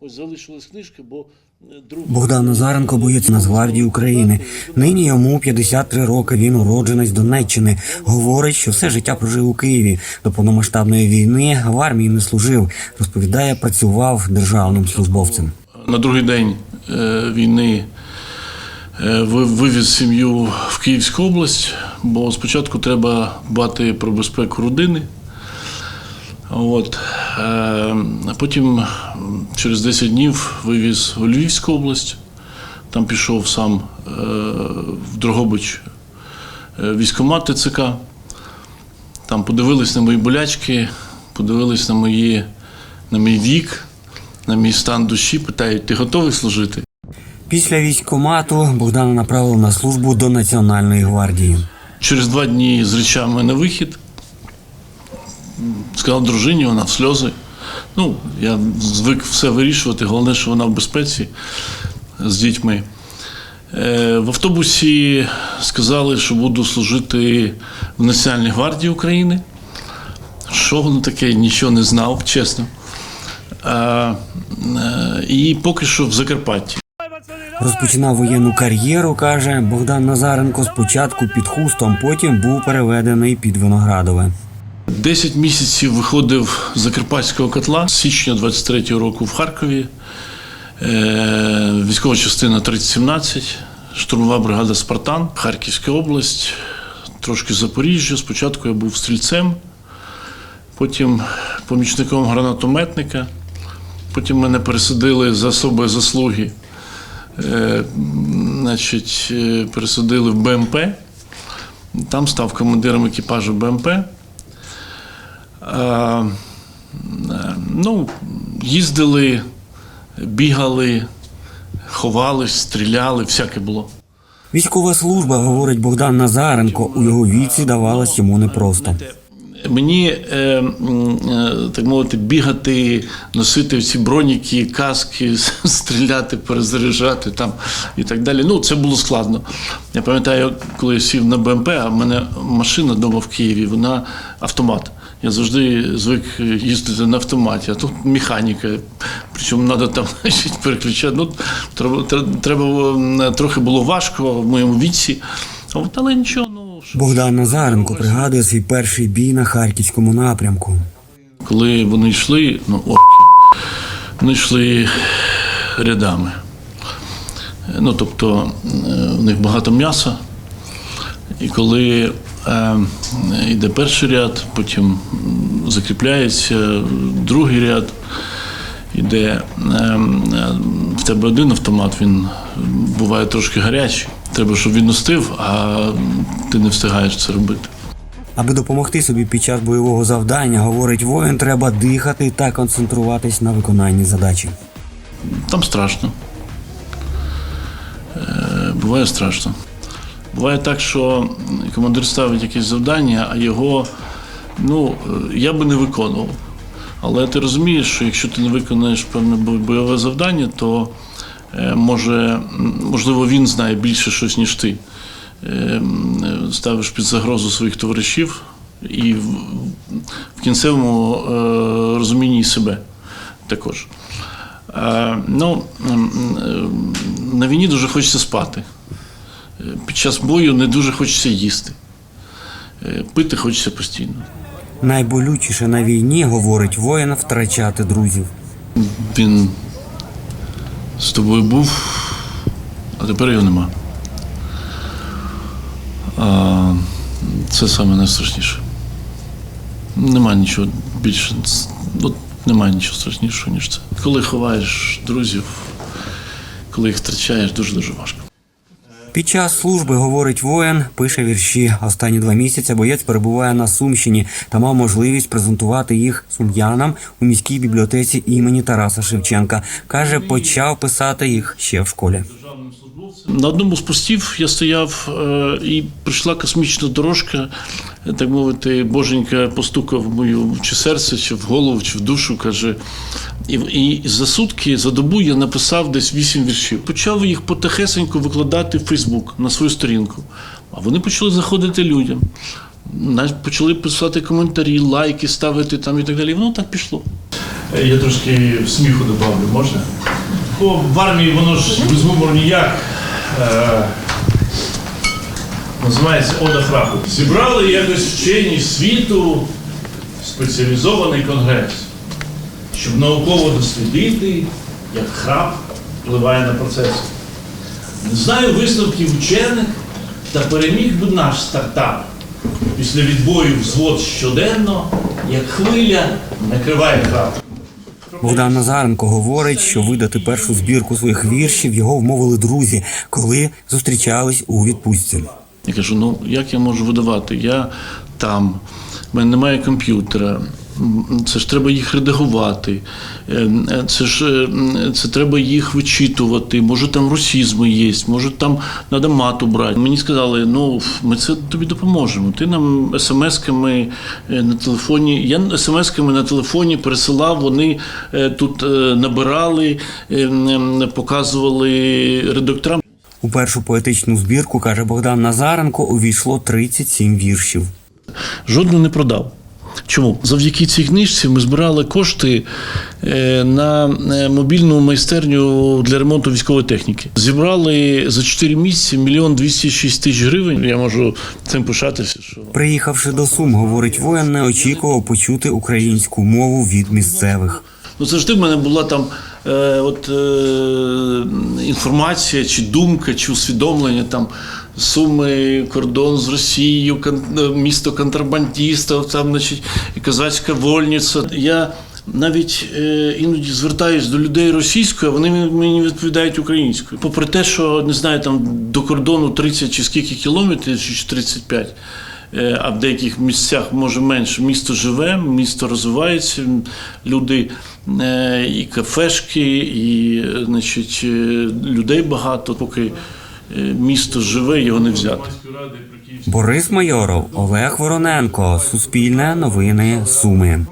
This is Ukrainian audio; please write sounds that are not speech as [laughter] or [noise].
Ось залишилась книжка, бо е, друг Богдан Назаренко боєць Нацгвардії України. Нині йому 53 роки. Він уродженець Донеччини. Говорить, що все життя прожив у Києві. До повномасштабної війни в армії не служив. Розповідає, працював державним службовцем. на другий день е, війни е, вивіз сім'ю в Київську область, бо спочатку треба дбати про безпеку родини. От. е, потім через 10 днів вивіз у Львівську область. Там пішов сам е, в Дрогобич е, військкомат ТЦК. Там подивились на мої болячки, подивились на, мої, на мій вік, на мій стан душі, питають, ти готовий служити? Після військкомату Богдана направили на службу до Національної гвардії. Через два дні з речами на вихід. Сказав дружині, вона в сльози. Ну, я звик все вирішувати, головне, що вона в безпеці з дітьми. Е, В автобусі сказали, що буду служити в Національній гвардії України. Що воно таке, нічого не знав, чесно. Е, і поки що в Закарпатті. Розпочинав воєнну кар'єру, каже Богдан Назаренко. Спочатку під хустом, потім був переведений під Виноградове. 10 місяців виходив з Закарпатського котла з січня 23-го року в Харкові. Е, Військова частина 3017, штурмова бригада Спартан, Харківська область, трошки Запоріжжя. Спочатку я був стрільцем, потім помічником гранатометника. Потім мене пересадили за особої заслуги. Е, Значить, е, пересадили в БМП. Там став командиром екіпажу БМП. Е, ну, їздили, бігали, ховались, стріляли, всяке було. Військова служба, говорить Богдан Назаренко, у його віці давалась йому непросто. Мені, е, е, так мовити, бігати, носити ці броніки, каски, [laughs] стріляти, перезаряджати там і так далі. Ну, це було складно. Я пам'ятаю, коли я сів на БМП, а в мене машина вдома в Києві, вона автомат. Я завжди звик їздити на автоматі, а тут механіка. Причому треба там [laughs] значить, переключати. Ну, треба, треба трохи було важко в моєму віці. От, але нічого, ну що. Богдан Назаренко пригадує свій перший бій на харківському напрямку. Коли вони йшли, ну орки, вони йшли рядами. Ну, тобто е, в них багато м'яса. І коли е, йде перший ряд, потім закріпляється другий ряд, іде е, е, в тебе один автомат, він буває трошки гарячий. Треба, щоб він устив, а ти не встигаєш це робити. Аби допомогти собі під час бойового завдання, говорить воїн, треба дихати та концентруватись на виконанні задачі. Там страшно. Е, Буває страшно. Буває так, що командир ставить якесь завдання, а його ну, е, я би не виконував. Але ти розумієш, що якщо ти не виконаєш певне бойове завдання, то е, може, можливо він знає більше щось, ніж ти. Е, Ставиш під загрозу своїх товаришів і в, кінцевому розумінні себе також. Ну, на війні дуже хочеться спати. Під час бою не дуже хочеться їсти. Е, Пити хочеться постійно. Найболючіше на війні, говорить воїн, втрачати друзів. Він з тобою був, а тепер його нема. А, Це саме найстрашніше. Немає нічого більше. От немає нічого страшнішого, ніж це. Коли ховаєш друзів, коли їх втрачаєш, дуже-дуже важко. Під час служби, говорить воїн, пише вірші. Останні два місяці боєць перебуває на Сумщині та мав можливість презентувати їх сум'янам у міській бібліотеці імені Тараса Шевченка. Каже, почав писати їх ще в школі. На одному з постів я стояв е, і прийшла космічна дорожка, так мовити, боженька постукав в мою чи серце, чи в голову, чи в душу. каже. І, і за сутки, за добу я написав десь вісім віршів. Почав їх потихесенько викладати в Фейсбук на свою сторінку. А вони почали заходити людям. Почали писати коментарі, лайки ставити там і так далі. І воно так пішло. Е, Я трошки сміху добавлю, можна? Бо в армії воно ж без гумору ніяк. Е, називається Ода храпу. Зібрали якось вчені світу спеціалізований конгрес, щоб науково дослідити, як храп впливає на процеси. Не знаю висновків вчених та переміг би наш стартап після відбою взвод щоденно, як хвиля накриває храп. Богдан Назаренко говорить, що видати першу збірку своїх віршів його вмовили друзі, коли зустрічались у відпустці. Я кажу: ну як я можу видавати? Я там, в мене немає комп'ютера. Це ж треба їх редагувати, Е, е, це ж е, це треба їх вичитувати. Може там русізми є, може там треба мату брати. Мені сказали, ну ми це тобі допоможемо. Ти нам смс-ками на телефоні. Я смс-ками на телефоні пересилав. Вони тут набирали, показували редакторам. У першу поетичну збірку, каже Богдан Назаренко, увійшло 37 віршів. Жодну не продав. Чому? Завдяки цій книжці ми збирали кошти е, на е, мобільну майстерню для ремонту військової техніки. Зібрали за 4 місяці мільйон 206 тисяч гривень. Я можу цим пишатися. Що Приїхавши до Сум, говорить воїн, не очікував почути українську мову від місцевих. ну завжди в мене була там от, е, інформація, чи думка, чи усвідомлення там. Суми, кордон з Росією, е, місто контрабандистів, там, значить, козацька вольниця. Я навіть е, іноді звертаюсь до людей російською, а вони мені відповідають українською. Попри те, що не знаю, там до кордону 30 чи скільки кілометрів, чи 35, е, а в деяких місцях може менше. Місто живе, місто розвивається, люди е, і кафешки, і е, значить, е, людей багато, поки е, місто живе, його не взяти. Борис Майоров, Олег Вороненко, Суспільне новини Суми.